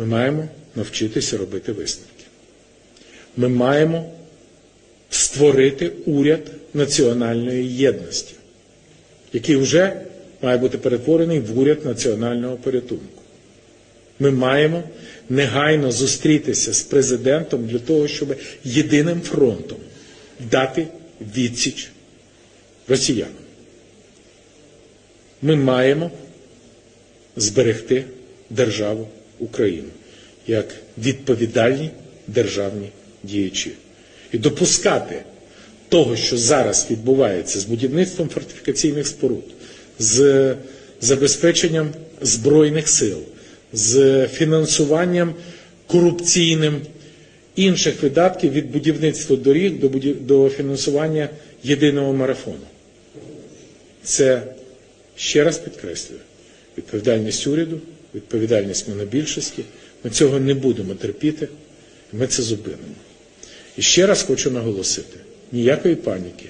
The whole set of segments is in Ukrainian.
Ми маємо навчитися робити висновки. Ми маємо створити уряд національної єдності, який вже має бути перетворений в уряд національного порятунку. Ми маємо негайно зустрітися з президентом для того, щоб єдиним фронтом дати відсіч росіянам. Ми маємо зберегти державу Україну як відповідальні державні діячі і допускати того, що зараз відбувається з будівництвом фортифікаційних споруд, з забезпеченням збройних сил, з фінансуванням корупційним інших видатків від будівництва доріг до, до фінансування єдиного марафону. Це ще раз підкреслюю відповідальність уряду, відповідальність монобільшості. Ми цього не будемо терпіти, ми це зупинимо. І ще раз хочу наголосити: ніякої паніки,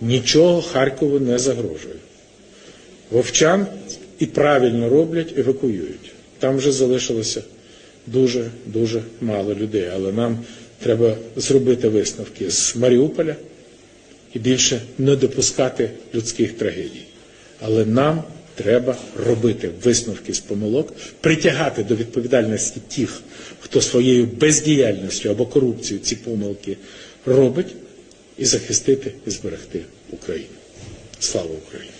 нічого Харкову не загрожує. Вовчан і правильно роблять, евакуюють. Там вже залишилося дуже дуже мало людей, але нам треба зробити висновки з Маріуполя і більше не допускати людських трагедій. Але нам треба робити висновки з помилок, притягати до відповідальності тих, хто своєю бездіяльністю або корупцією ці помилки робить, і захистити і зберегти Україну. Слава Україні!